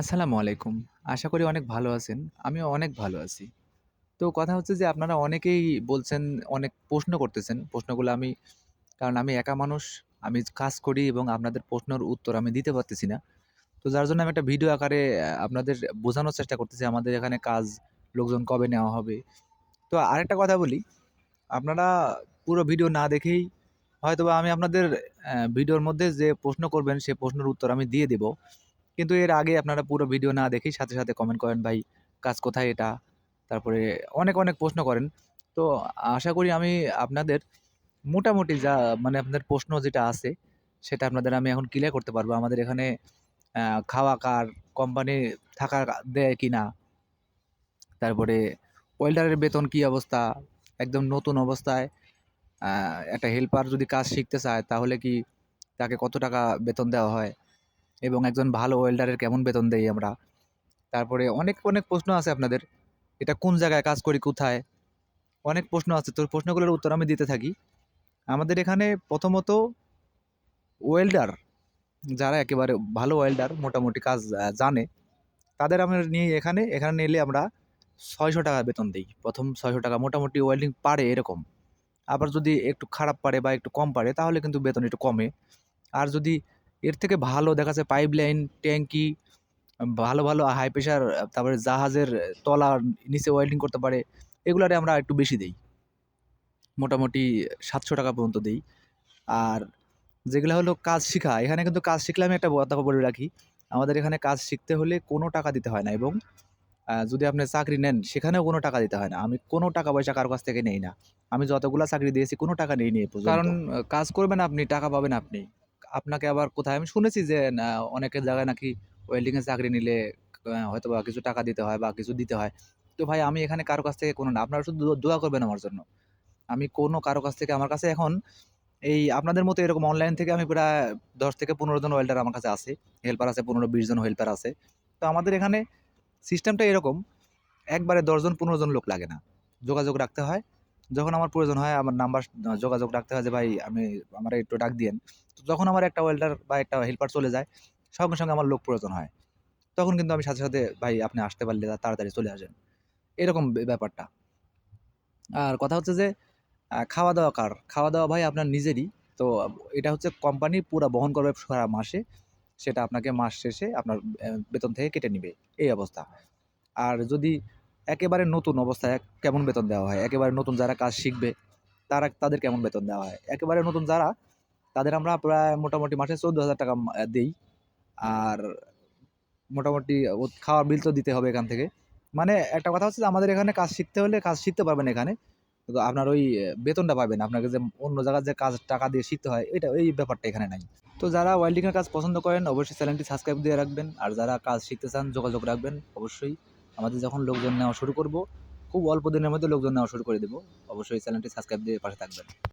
আসসালামু আলাইকুম। আশা করি অনেক ভালো আছেন। আমিও অনেক ভালো আছি। তো কথা হচ্ছে যে আপনারা অনেকেই বলছেন, অনেক প্রশ্ন করতেছেন। প্রশ্নগুলো আমি কারণ আমি একা মানুষ, আমি কাজ করি এবং আপনাদের প্রশ্নের উত্তর আমি দিতে পারতেছি না। তো যার জন্য আমি একটা ভিডিও আকারে আপনাদের বোঝানোর চেষ্টা করতেছি আমাদের এখানে কাজ লোকজন কবে নেওয়া হবে। তো আরেকটা কথা বলি, আপনারা পুরো ভিডিও না দেখেই হয়তোবা আমি আপনাদের ভিডিওর মধ্যে যে প্রশ্ন করবেন সে প্রশ্নের উত্তর আমি দিয়ে দিব। কিন্তু এর আগে আপনারা পুরো ভিডিও না দেখেই সাথে, সাথে কমেন্ট করেন, "ভাই কাজ কোথায় এটা?" তারপরে অনেক, অনেক প্রশ্ন করেন। তো আশা করি আমি আপনাদের মোটামুটি যা মানে আপনাদের প্রশ্ন যেটা আছে, সেটা আপনাদের আমি এখন ক্লিয়ার করতে পারব। আমাদের এখানে খাওয়া কার, কোম্পানি থাকা দেয় কি না তারপরে ওয়েল্ডারের বেতন কি অবস্থা? একদম নতুন অবস্থায় একটা হেল্পার যদি কাজ শিখতে চায় তাহলে কি তাকে কত টাকা বেতন দেওয়া হয়? এবং একজন ভালো ওয়েল্ডারের কেমন বেতন দেই আমরা? তারপরে অনেক, অনেক প্রশ্ন আছে আপনাদের। এটা কোন জায়গায় কাজ করি, কোথায়? অনেক প্রশ্ন আছে। তো প্রশ্নগুলোর উত্তর আমি দিতে থাকি। আমাদের এখানে প্রথমত ওয়েল্ডার যারা একেবারে ভালো ওয়েল্ডার মোটামুটি কাজ জানে, তাদের আমরা নিয়ে এখানে, এখানে নিলে আমরা ৳৬০০ বেতন দিই প্রথম ছয়শো টাকা মোটামুটি ওয়েল্ডিং পারে এরকম। আবার যদি একটু খারাপ পারে বা একটু কম পারে তাহলে কিন্তু বেতন একটু কমে। আর যদি এর থেকে ভালো দেখা যাচ্ছে পাইপলাইন, ট্যাঙ্কি, ভালো, ভালো হাই প্রেশার তারপরে জাহাজের তলা নিচে ওয়েল্ডিং করতে পারে, এগুলারে আমরা একটু বেশি দেই। মোটামুটি ৳৭০০ পর্যন্ত দেই। আর যেগুলো হলো কাজ শিখা, এখানে কিন্তু কাজ শিখলে আমি একটা কথা বলে রাখি, আমাদের এখানে কাজ শিখতে হলে কোনো টাকা দিতে হয় না এবং যদি আপনি চাকরি নেন সেখানেও কোনো টাকা দিতে হয় না। আমি কোনো টাকা পয়সা কারও কাছ থেকে নেই না। আমি যতগুলা চাকরি দিয়েছি কোনো টাকা এ পর্যন্ত। কারণ কাজ করবেন আপনি, টাকা পাবেন আপনি। আপনাকে আবার কোথায় আমি শুনেছি যে অনেকের জায়গায় নাকি ওয়েল্ডিং এর চাকরি নিলে হয়তো বা কিছু টাকা দিতে হয় বা কিছু দিতে হয়। তো ভাই আমি এখানে কারও কাছ থেকে কোনো না। আপনারা শুধু দোয়া করবেন আমার জন্য। আমি কোনো কারও কাছ থেকে আমার কাছে এখন এই আপনাদের মতো এরকম অনলাইন থেকে আমি প্রায় ১০ থেকে ১৫ জন ওয়েল্ডার আমার কাছে আছে। হেল্পার আছে ১৫-২০ জন হেল্পার আছে। তো আমাদের এখানে সিস্টেমটা এরকম, একবারে দশজন পনেরো জন লোক লাগে না। যোগাযোগ রাখতে হয়। যখন আমার প্রয়োজন হয় আমার নাম্বার যোগাযোগ রাখতে হয় যে ভাই আমি আমারে একটু ডাক দিয়েন। তো যখন আমার একটা ওয়েল্ডার বা একটা হেল্পার চলে যায়, সঙ্গে, সঙ্গে আমার লোক প্রয়োজন হয়। তখন কিন্তু আমি সাথে, সাথে ভাই আপনি আসতে পারলে তাড়াতাড়ি চলে আসেন। এরকম ব্যাপারটা। আর কথা হচ্ছে যে খাওয়া-দাওয়া কার? খাওয়া-দাওয়া ভাই আপনার নিজেরই। তো এটা হচ্ছে কোম্পানি পুরা বহন করবে সারা মাসে। সেটা আপনাকে মাস শেষে আপনার বেতন থেকে কেটে নিবে, এই অবস্থা। আর যদি একেবারে নতুন অবস্থায় কেমন বেতন দেওয়া হয়? একেবারে নতুন যারা কাজ শিখবে, তারা তাদের কেমন বেতন দেওয়া হয়? একেবারে নতুন যারা, তাদের আমরা প্রায় মোটামুটি মাসে চোদ্দ হাজার টাকা দিই আর মোটামুটি খাওয়ার বিল তো দিতে হবে এখান থেকে। মানে একটা কথা হচ্ছে যে আমাদের এখানে কাজ শিখতে হলে কাজ শিখতে পারবেন এখানে। কিন্তু আপনার ওই বেতনটা পাবেন। আপনাকে যে অন্য জায়গায় যে কাজ টাকা দিয়ে শিখতে হয়, এটা এই ব্যাপারটা এখানে নাই। তো যারা ওয়েল্ডিং এর কাজ পছন্দ করেন অবশ্যই চ্যানেলটি সাবস্ক্রাইব দিয়ে রাখবেন। আর যারা কাজ শিখতে চান যোগাযোগ রাখবেন অবশ্যই। আমাদের যখন লোকজন নেওয়া শুরু করব, খুব অল্প দিনের মধ্যে লোকজন নেওয়া শুরু করে দেবো অবশ্যই চ্যানেলটি সাবস্ক্রাইব দিয়ে পাশে থাকবেন।